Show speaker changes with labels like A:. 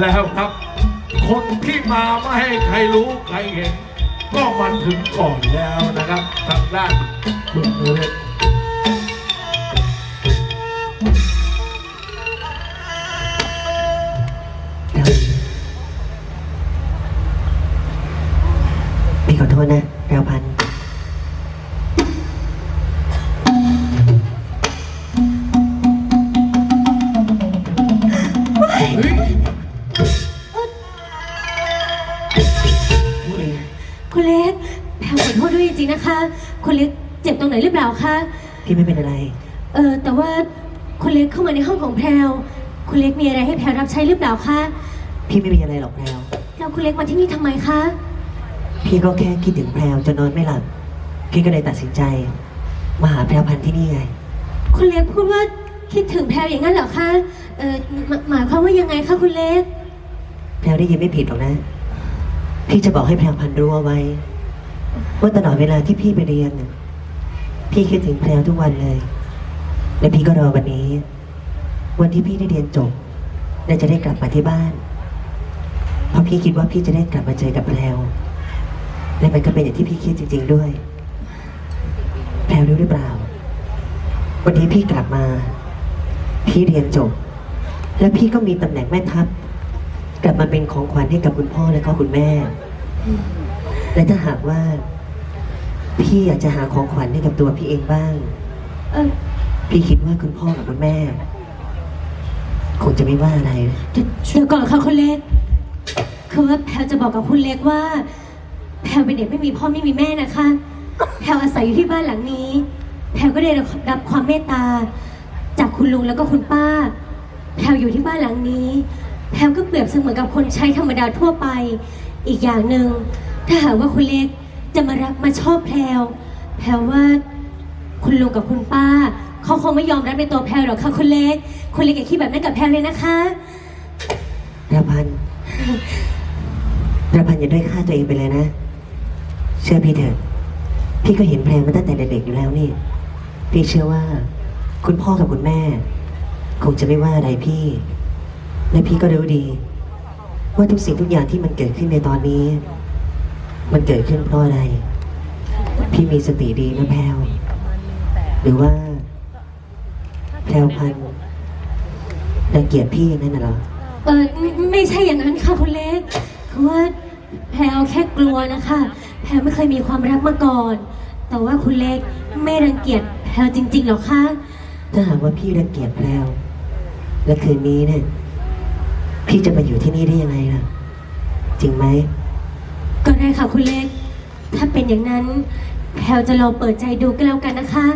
A: แล้วครับ คนที่มาไม่ให้ใครรู้ใครเห็น ก็มาถึงก่อนแล้วนะครับทางด้านคุณเล็ก
B: พี่ขอโทษนะแพรวพัน
C: ริงๆนะคะ คุณเล็กเจ็บตรงไหนหรือเปล่าคะ
B: พี่ไม่เป็นอะไร
C: เออแต่ว่าคุณเล็กเข้ามาในห้องของแพลวคุณเล็กมีอะไรให้แพลรับใช้หรือเปล่าคะ
B: พี่ไม่มีอะไรหรอกแพรว
C: แล้วคุณเล็กมาที่นี่ทำไมคะ
B: พี่ก็แค่คิดถึงแพรวจนนอนไม่หลับ พี่ก็เลยตัดสินใจ มาหาแพรวพันธุ์ที่นี่ไง
C: คุณเล็กพูดว่าคิดถึงแพลวอย่างนั้นเหรอคะ เออหมหมายความว่ายังไงคะคุณเล็ก
B: แพรวได้ยินไม่ผิดหรอกนะ พี่จะบอกให้แพรวพันธุ์รู้เอาไว้ ว่าตลอดเวลาที่พี่ไปเรียนน่ะพี่คิดถึงแพรวทุกวันเลย และพี่ก็รอวันนี้ วันที่พี่ได้เรียนจบ และจะได้กลับมาที่บ้าน เพราะพี่คิดว่าพี่จะได้กลับมาเจอกับแพรวและมันก็เป็นอย่างที่พี่คิดจริง ๆด้วย แพรวรู้หรือเปล่า วันนี้พี่กลับมา พี่เรียนจบ และพี่ก็มีตำแหน่งแม่ทัพ กลับมาเป็นของขวัญให้กับคุณพ่อและก็คุณแม่ และถ้าหากว่า พี่อยากจะหาของขวัญให้กับตัวพี่เองบ้าง
C: เออ
B: พี่คิดว่าคุณพ่อกับคุณแม่ คงจะไม่ว่าอะไร
C: เดี๋ยวเดี๋ยวก่อนค่ะคุณเล็ก คือว่าแพลจะบอกกับคุณเล็กว่า แพลเป็นเด็กไม่มีพ่อไม่มีแม่นะคะ แพลอาศัยอยู่ที่บ้านหลังนี้ แพลก็ได้รับความเมตตา จากคุณลุงแล้วก็คุณป้า แพลอยู่ที่บ้านหลังนี้ แพลก็เปรียบเสมือนกับคนใช้ธรรมดาทั่วไป อีกอย่างหนึ่ง ถ้าหากว่าคุณเล็กจะมารักมาชอบแพลวแพลว่าคุณลุงกับคุณป้าเขาคงไม่ยอมรับในตัวแพลหรอกค่ะคุณเล็ก คุณเล็กอย่าคิดแบบนั้นกับแพลเลยนะคะ
B: ระพันธ์ระพันธ์อย่าด้อยค่าตัวเองไปเลยนะ เชื่อพี่เถอะ พี่ก็เห็นแพรมาตั้งแต่เด็กๆอยู่แล้วนี่ พี่เชื่อว่า คุณพ่อกับคุณแม่ คงจะไม่ว่าอะไรพี่ และพี่ก็รู้ดี ว่าทุกสิ่งทุกอย่างที่มันเกิดขึ้นในตอนนี้ มันเกิดขึ้นเพราะอะไร พี่มีสติดีนะแพรวหรือว่า แพรวพันธ์รังเกียจพี่นั่นน่ะเหรอ
C: เออไม่ไม่ใช่อย่างนั้นค่ะคุณเล็กคือว่าแพลวแค่กลัวนะคะ แพลวไม่เคยมีความรักมาก่อน แต่ว่าคุณเล็กไม่รังเกียจแพลวจริงๆหรอกคะ
B: ถ้าหากว่าพี่รังเกียจแพรวและคืนนี้เนี่ย พี่จะมาอยู่ที่นี่ได้ยังไงล่ะ จริงไหม
C: ก็ได้ค่ะคุณเล็ก ถ้าเป็นอย่างนั้นแพลวจะลองเปิดใจดูก็แล้วกันนะคะ